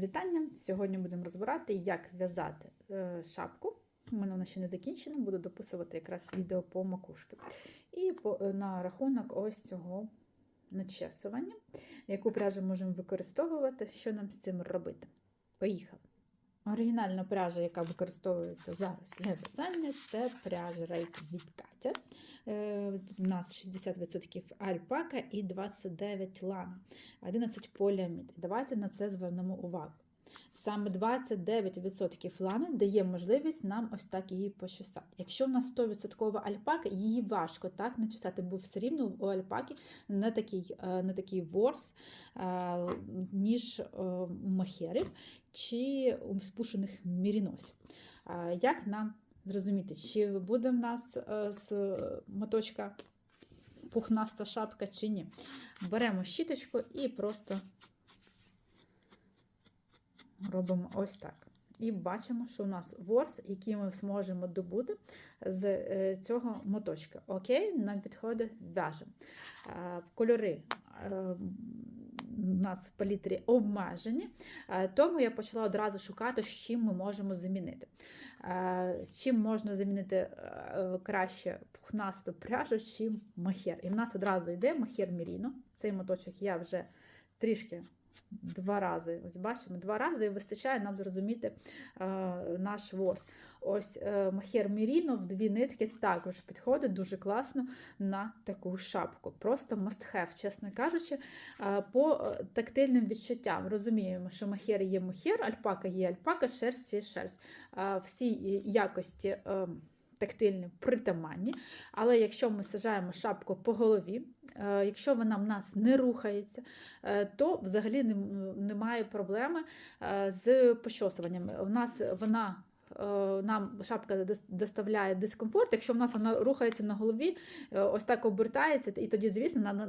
Вітання! Сьогодні будемо розбирати, як в'язати е, шапку. У мене вона ще не закінчена, буду дописувати якраз відео по макушки. І по, е, на рахунок ось цього начесування, яку пряжу можемо використовувати, що нам з цим робити. Поїхали! Оригінальна пряжа, яка використовується зараз для в'язання, це пряжа рейк від Катя. Е, У нас 60% альпака і 29 лана, 11 поліамід. Давайте на це звернемо увагу. Саме 29% лани дає можливість нам ось так її почесати. Якщо в нас 100% альпака, її важко так начесати, бо все рівно у альпаки не такий, е, не такий ворс, е, ніж е, у махерів чи у спушених міріносів. Як нам зрозуміти, чи буде в нас з моточка пухнаста шапка чи ні? Беремо щіточку і просто робимо ось так. І бачимо, що у нас ворс, який ми зможемо добути з е, цього моточка. Окей, нам підходить в'яжемо. Е, Кольори е, у нас в палітрі обмежені, е, тому я почала одразу шукати, з чим ми можемо замінити. Е, Чим можна замінити е, краще пухнасту пряжу, чим махер. І в нас одразу йде махер Міріно. Цей моточок я вже трішки два рази. Ось бачимо, два рази і вистачає нам зрозуміти е, наш ворс. Ось е, махер Міріно в дві нитки також підходить дуже класно на таку шапку. Просто must have, чесно кажучи, е, по е, тактильним відчуттям. Розуміємо, що махер є махер, альпака є альпака, шерсть є шерсть. Е, всі якості. Е, Тактильні притаманні, але якщо ми сажаємо шапку по голові, е, якщо вона в нас не рухається, е, то взагалі немає проблеми е, з пощосуванням. У нас вона нам шапка доставляє дискомфорт, якщо в нас вона рухається на голові, е, ось так обертається, і тоді, звісно,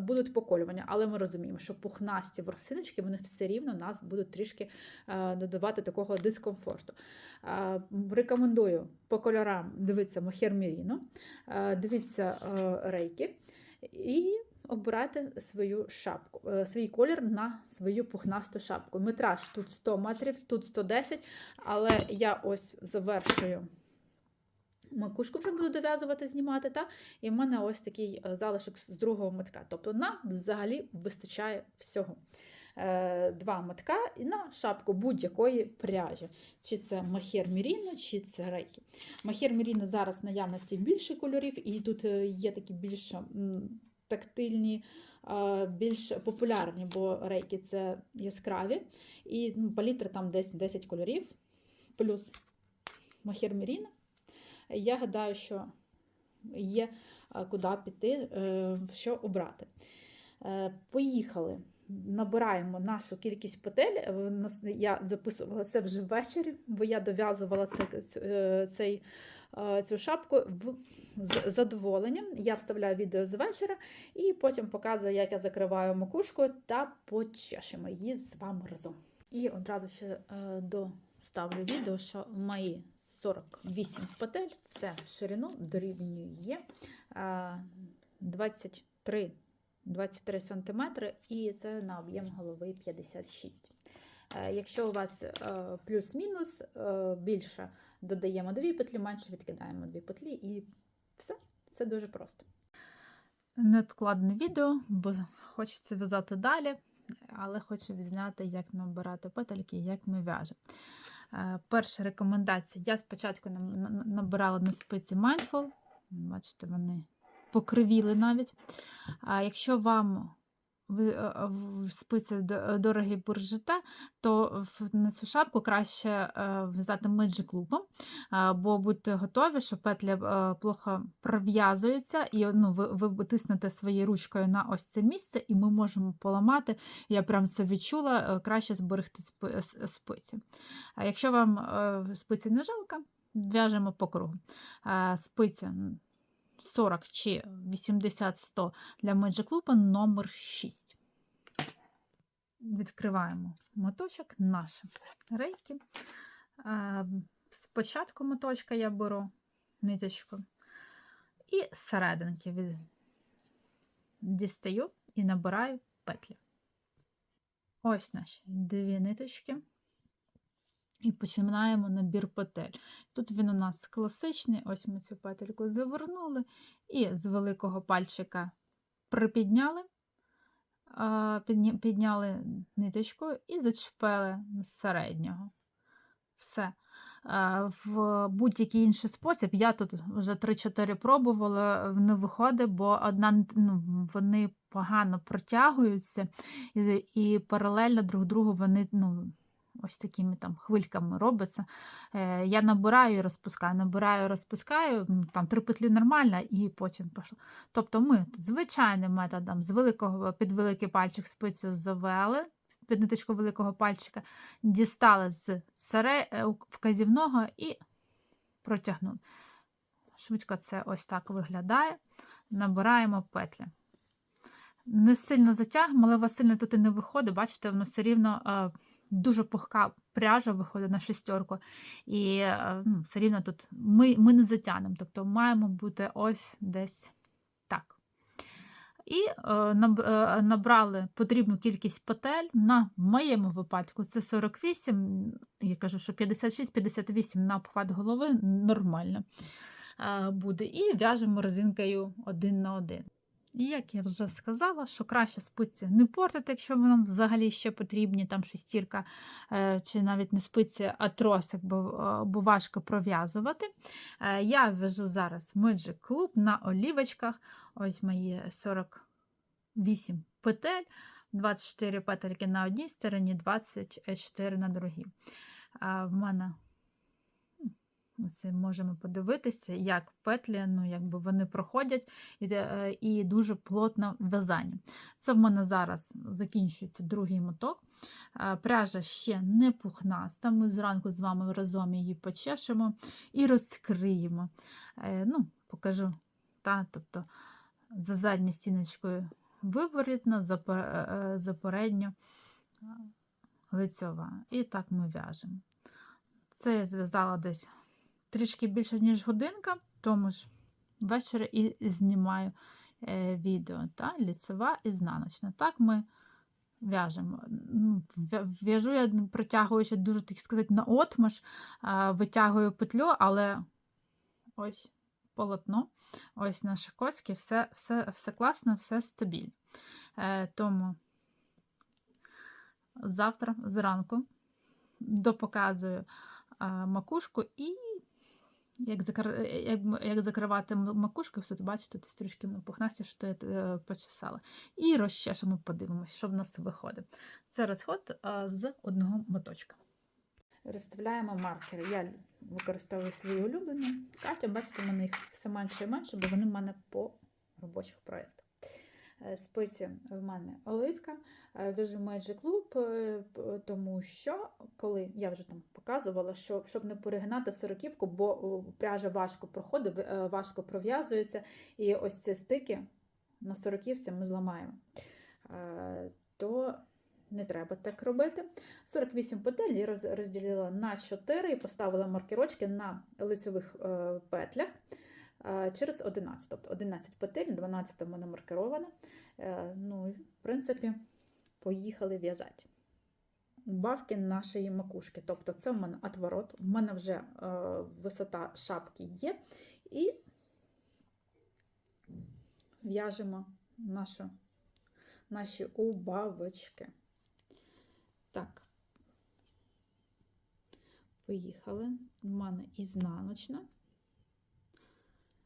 будуть поколювання. Але ми розуміємо, що пухнасті ворсиночки вони все рівно нас будуть трішки е, додавати такого дискомфорту. Е, Рекомендую по кольорам дивитися Мохер Міріно, е, дивіться е, рейки і обирати свою шапку, е, свій колір на свою пухнасту шапку. Метраж тут 100 метрів, тут 110, але я ось завершую. Макушку вже буду дов'язувати, знімати, та? і в мене ось такий е, залишок з другого метка. Тобто нам взагалі вистачає всього. Е, Два метка і на шапку будь-якої пряжі. Чи це махер Міріно, чи це рейки. Махер Міріно зараз наявності більше кольорів, і тут е, є такі більш тактильні, більш популярні, бо рейки це яскраві. І ну, палітра там десь 10 кольорів, плюс махер Міріно. Я гадаю, що є куди піти, е, що обрати. Е, Поїхали. Набираємо нашу кількість петель. Е, Я записувала це вже ввечері, бо я дов'язувала це, е, цей, е, цю шапку з задоволенням. Я вставляю відео з вечора і потім показую, як я закриваю макушку та почешемо її з вами разом. І одразу ще доставлю відео, що мої 48 петель це ширину дорівнює е, 23 23 см, і це на об'єм голови 56. Е, Якщо у вас е, плюс-мінус е, більше, додаємо дві петлі, менше відкидаємо дві петлі, і все. Це дуже просто. Недкладне відео, бо хочеться в'язати далі, але хочу відзняти, як набирати петельки, як ми в'яжемо. Перша рекомендація. Я спочатку набирала на спиці Mindful. Бачите, вони покривіли навіть. А якщо вам ви- е, в дорогі буржете, то на цю шапку краще е, Magic Loop, е, бо будьте готові, що петля е, плохо пров'язуються, і ну, ви, ви тиснете своєю ручкою на ось це місце, і ми можемо поламати. Я прям це відчула, е, краще зберегти спиці. А якщо вам е, спиці не жалко, в'яжемо по кругу. Е, Спиця 40 чи 80-100 для Magic Loop номер 6. Відкриваємо моточок, наші рейки. Спочатку моточка я беру ниточку і серединки від... дістаю і набираю петлі. ось наші дві ниточки. І починаємо набір петель. Тут він у нас класичний, ось ми цю петельку завернули, і з великого пальчика припідняли, підняли ниточку і зачепили з середнього. Все. В будь-який інший спосіб, я тут вже 3-4 пробувала, не виходить, бо одна, ну, вони погано протягуються, і паралельно друг другу вони ну, ось такими там хвильками робиться. Е, Я набираю і розпускаю, набираю, розпускаю, там три петлі нормально, і потім пішло. Тобто ми звичайним методом з великого під великий пальчик спицю завели, під ниточку великого пальчика, дістали з сере... е, вказівного і протягнули. Швидко це ось так виглядає. Набираємо петлі. Не сильно затягуємо, але у вас сильно тут і не виходить. Бачите, воно все рівно е, дуже пухка пряжа виходить на шестерку. І е, ну, все рівно тут ми, ми не затягнемо. Тобто маємо бути ось десь так. І е, е, набрали потрібну кількість петель. На в моєму випадку це 48. Я кажу, що 56-58 на обхват голови нормально е, буде. І в'яжемо резинкою один на один. І як я вже сказала, що краще спиці не портити, якщо вам взагалі ще потрібні там шестірка, е, чи навіть не спиці, а тросик, бо, е, бо важко пров'язувати. Е, Я в'яжу зараз Magic Club на олівочках. Ось мої 48 петель, 24 петельки на одній стороні, 24 на другій. В мене Оце можемо подивитися, як петлі, ну, якби вони проходять і, е, і дуже плотно в'язання. Це в мене зараз закінчується другий моток. Е, Пряжа ще не пухнаста. Ми зранку з вами разом її почешемо і розкриємо. Е, Ну, Покажу. Та, тобто За задньою стіночкою виворітна, за за передню лицьова. І так ми в'яжемо. Це я зв'язала десь трішки більше, ніж годинка, тому ж ввечері і знімаю е, відео. Та, ліцева і знаночна. Так ми в'яжемо. Ну, В'яжу я протягуючи дуже, так сказати, на отмаш, витягую петлю, але ось полотно, ось наші коски, все, все, все класно, все стабільно. Е, Тому завтра зранку допоказую макушку і як, закр... як, як закривати макушки, все, бачите, тут трішки пухнасті, що я е, почесала. І розчешемо, подивимося, що в нас виходить. Це розход а, з одного моточка. Розставляємо маркери. Я використовую свої улюблені. Катя, бачите, в мене їх все менше і менше, бо вони в мене по робочих проєктах. Е, Спиці в мене оливка, е, в'яжу Magic Loop, е, тому що, коли я вже там показувала, що щоб не перегинати сороківку, бо пряжа важко проходить, важко пров'язується, і ось ці стики на сороківці ми зламаємо. То не треба так робити. 48 петель я роз- розділила на 4 і поставила маркерочки на лицевих петлях через 11. Тобто 11 петель, 12 в мене маркерована. Е, Ну, і, в принципі, поїхали в'язати. Бавки нашої макушки. Тобто це в мене отворот, в мене вже е, висота шапки є. І в'яжемо нашу, наші убавочки. Так, поїхали. У мене ізнаночна.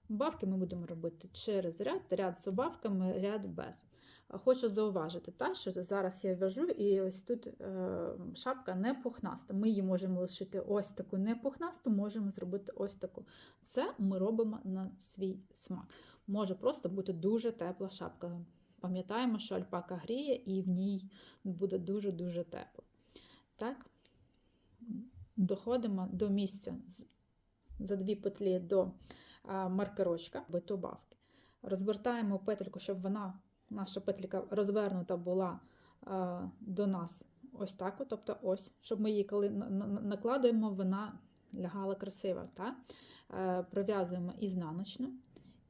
Бавки ми будемо робити через ряд, ряд з убавками, ряд без. Хочу зауважити, та, що зараз я в'яжу, і ось тут е, шапка не пухнаста. Ми її можемо лишити ось таку не пухнасту, можемо зробити ось таку. Це ми робимо на свій смак. Може просто бути дуже тепла шапка. Пам'ятаємо, що альпака гріє, і в ній буде дуже-дуже тепло. Так, доходимо до місця за дві петлі до маркерочка битубавки. Розвертаємо петельку, щоб вона, наша петліка розвернута була до нас ось так, тобто ось, щоб ми її, коли на- на- накладуємо, вона лягала красиво. Так? Е, Пров'язуємо ізнаночну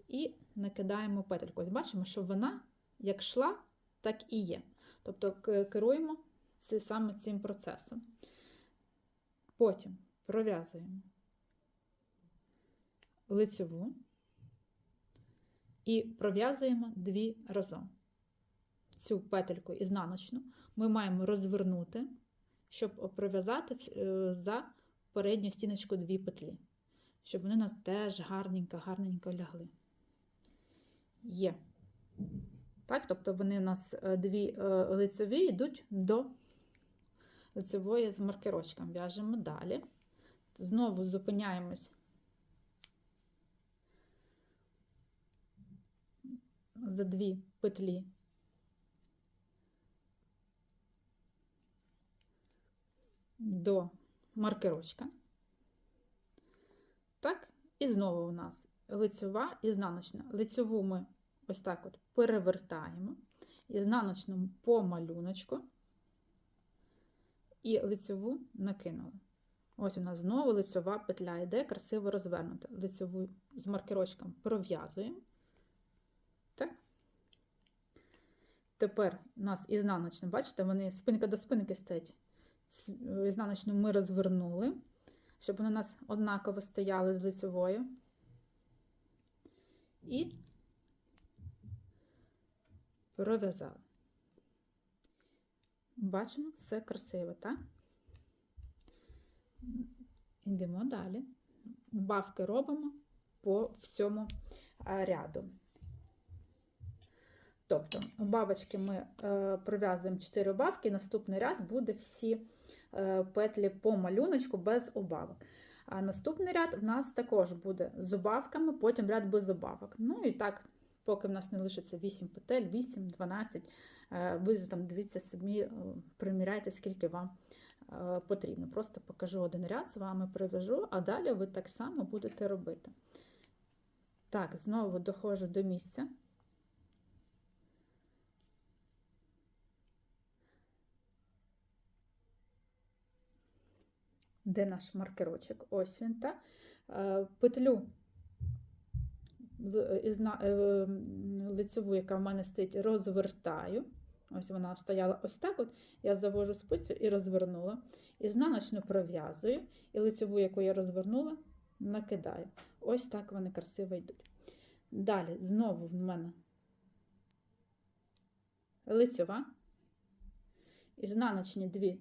і накидаємо петельку. Ось бачимо, що вона як йшла, так і є. Тобто керуємо це саме цим процесом. Потім пров'язуємо лицеву і пров'язуємо дві разом. Цю петельку ізнаночну ми маємо розвернути, щоб пров'язати е, за передню стіночку дві петлі, щоб вони у нас теж гарненько, гарненько лягли. Є. Так, тобто вони у нас е, дві е, лицеві йдуть до лицевої з маркерочком. В'яжемо далі. Знову зупиняємось за дві петлі. До маркерочка. Так, і знову у нас лицьова і знаночна. Лицьову ми ось так от перевертаємо, ізнаночну по малюночку і лицьову накинули. Ось у нас знову лицьова петля йде, красиво розвернута. Лицьову з маркерочком пров'язуємо. Так. Тепер у нас ізнаночна, бачите, вони спинка до спинки стоять. Ізнаночну ми розвернули, щоб вони у нас однаково стояли з лицевою. І пров'язали. Бачимо, все красиво, так? Йдемо далі. Бавки робимо по всьому ряду. Тобто, бабочки ми е, пров'язуємо 4 бавки, наступний ряд буде всі е, петлі по малюночку без убавок. А наступний ряд в нас також буде з убавками, потім ряд без убавок. Ну і так, поки в нас не лишиться 8 петель, 8, 12, е, ви там дивіться собі, приміряйте, скільки вам потрібно. Просто покажу один ряд, з вами привяжу, а далі ви так само будете робити. Так, знову доходжу до місця. Де наш маркерочок? Ось він, так? Петлю лицеву, яка в мене стоїть, розвертаю. Ось вона стояла ось так. от, Я завожу спицю і розвернула. Ізнаночну пров'язую, і лицеву, яку я розвернула, накидаю. Ось так вони красиво йдуть. Далі, знову в мене лицева. Ізнаночні дві,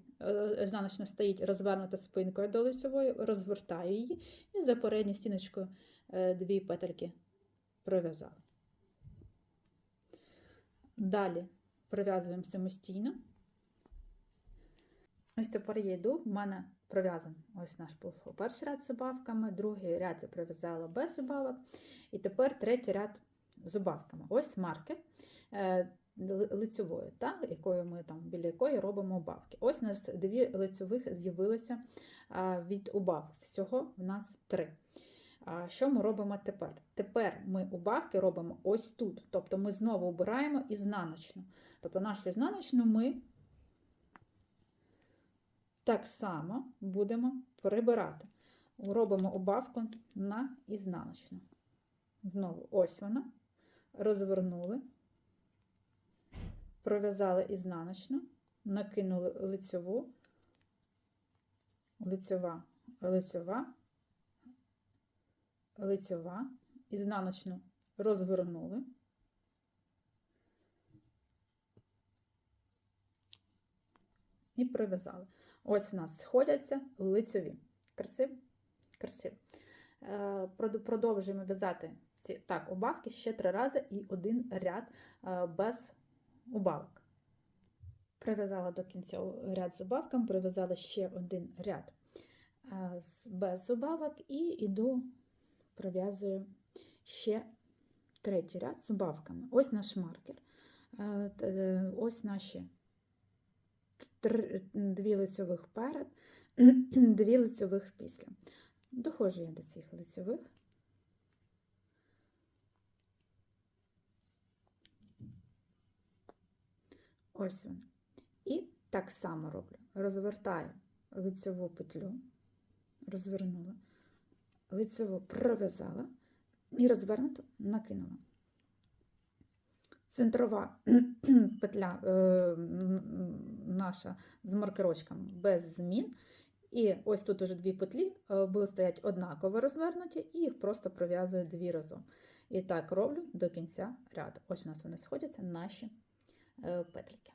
ізнаночна стоїть розвернута спинкою до лицевої, розвертаю її і за передню стіночкою дві петельки пров'язали. Далі пров'язуємо самостійно. Ось тепер я йду, в мене пров'язаний ось наш був перший ряд з убавками, другий ряд я пров'язала без убавок, і тепер третій ряд з убавками. Ось маркер лицевою, так, якою ми там, біля якої робимо убавки. Ось у нас дві лицевих з'явилися від убавок. Всього в нас три. Що ми робимо тепер? Тепер ми убавки робимо ось тут. Тобто ми знову обираємо ізнаночну. Тобто нашу ізнаночну ми так само будемо прибирати. Робимо убавку на ізнаночну. Знову ось вона. Розвернули, пров'язали ізнаночну, накинули лицьову, лицьова, лицьова лицьова, ізнаночну розвернули. І прив'язали. Ось у нас сходяться лицьові. Красиво? Красиво. Е, продовжуємо в'язати ці так, убавки ще три рази і один ряд е, без убавок. Прив'язала до кінця ряд з убавками, прив'язала ще один ряд е, без убавок і йду пров'язую ще третій ряд з убавками. Ось наш маркер. Е, е, ось наші дві лицьових перед, дві лицьових після. Доходжу я до цих лицьових. Ось вони. І так само роблю. Розвертаю лицьову петлю, розвернула лицево пров'язала і розвернуто накинула. Центрова петля е, наша з маркерочком без змін. І ось тут уже дві петлі е, стоять однаково розвернуті, і їх просто пров'язую дві разом. І так роблю до кінця ряду. Ось у нас вони сходяться, наші е, петлики.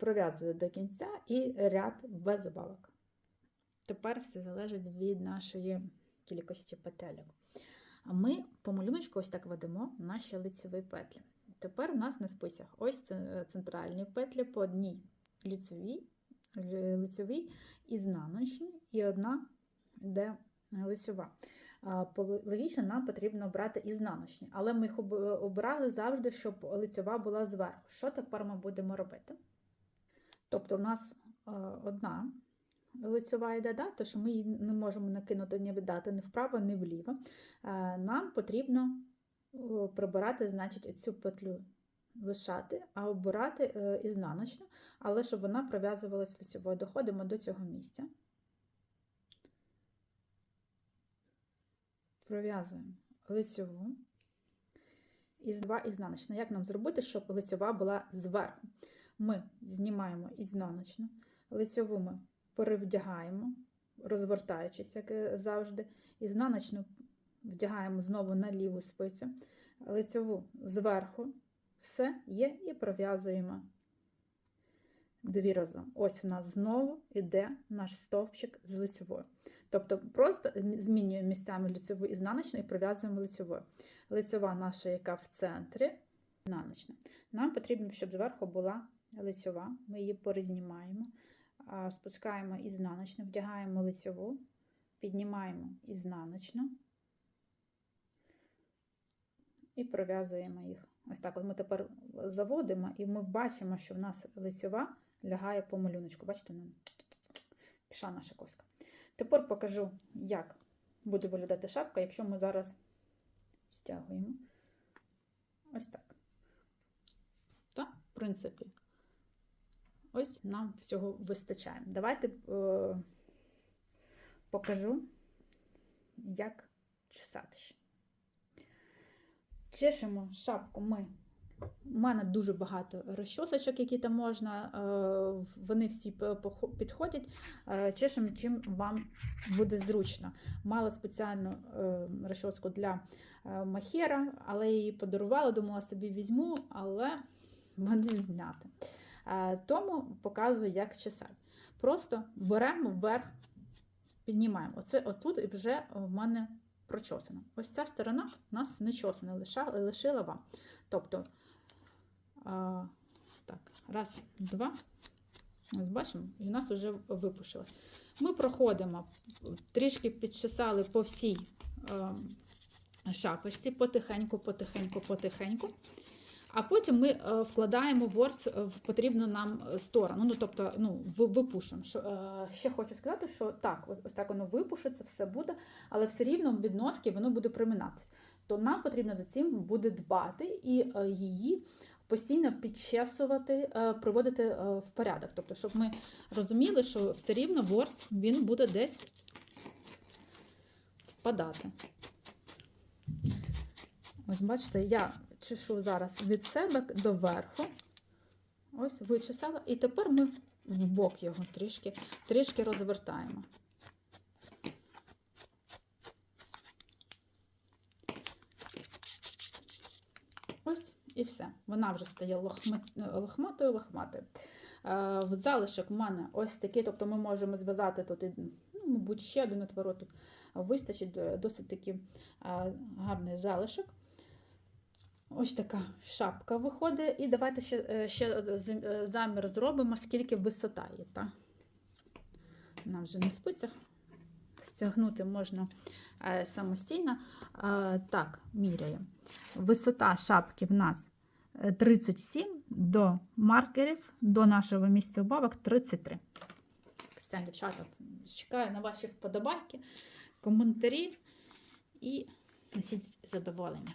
Пров'язую до кінця і ряд без убавок. Тепер все залежить від нашої кількості петельок. А ми по малюночку ось так ведемо наші лицеві петлі. Тепер у нас на спицях ось центральні петлі по одній лицевій, ли- лицевій ізнаночній, і одна йде лицева. Логічно, нам потрібно брати ізнаночні, але ми їх об- обрали завжди, щоб лицева була зверху. Що тепер ми будемо робити? Тобто, в нас одна лицева йде, да, то що ми її не можемо накинути, ні віддати ні вправо, ні вліво. Нам потрібно прибирати, значить, цю петлю лишати, а обирати е, ізнаночну, але щоб вона пров'язувалась лицевою. Доходимо до цього місця. Пров'язуємо лицеву і два ізнаночну. Як нам зробити, щоб лицева була зверху? Ми знімаємо ізнаночну, лицеву ми перевдягаємо, розвертаючись, як завжди, ізнаночну вдягаємо знову на ліву спицю, лицеву зверху, все є, і пров'язуємо дві разом. Ось в нас знову йде наш стовпчик з лицевою. Тобто просто змінюємо місцями лицеву і ізнаночну і пров'язуємо лицевою. Лицева наша, яка в центрі, ізнаночна. Нам потрібно, щоб зверху була лицева. Ми її перезнімаємо, спускаємо ізнаночну, вдягаємо лицеву, піднімаємо ізнаночну і пров'язуємо їх. Ось так от ми тепер заводимо, і ми бачимо, що в нас лицева лягає по малюночку. Бачите, ну, пішла наша коска. Тепер покажу, як буде виглядати шапка, якщо ми зараз стягуємо. Ось так. Та, в принципі, ось нам всього вистачає. Давайте е, покажу, як чесати. Чешемо шапку ми. У мене дуже багато розчосочок, які там можна, е, вони всі підходять. Е, Чешемо, чим вам буде зручно. Мала спеціальну е, розчоску для махера, але її подарувала, думала собі візьму, але буде зняти. Тому показую, як чесати. Просто беремо вверх, піднімаємо. Оце отут і вже в мене прочосано. Ось ця сторона нас не чосана, лишила вам. Тобто, а, так, раз, два. Ось бачимо, і у нас вже випушило. Ми проходимо, трішки підчесали по всій е, шапочці, потихеньку, потихеньку, потихеньку. А потім ми е, вкладаємо ворс в потрібну нам сторону. Ну, тобто, ну, випушимо. Е, ще хочу сказати, що так, ось, ось так воно випушиться, все буде, але все рівно від носки воно буде приминатись. То нам потрібно за цим буде дбати і е, її постійно підчесувати, е, приводити е, в порядок. Тобто, щоб ми розуміли, що все рівно ворс він буде десь впадати. Ось бачите, я чешу зараз від себе до верху. Ось вичесала. І тепер ми в бок його трішки, трішки розвертаємо. Ось і все. Вона вже стає лохматою лохматою. Е, В залишок в мене ось такий, тобто ми можемо зв'язати тут, ну, мабуть, ще один отворот вистачить е, досить таки е, гарний залишок. Ось така шапка виходить. І давайте ще, ще замір зробимо, скільки висота є. Та? Вона вже на спицях. Стягнути можна е, самостійно. Е, Так, міряю. Висота шапки в нас е, 37 до маркерів, до нашого місця убавок 33. Все, дівчата, чекаю на ваші вподобайки, коментарі і носіть задоволення.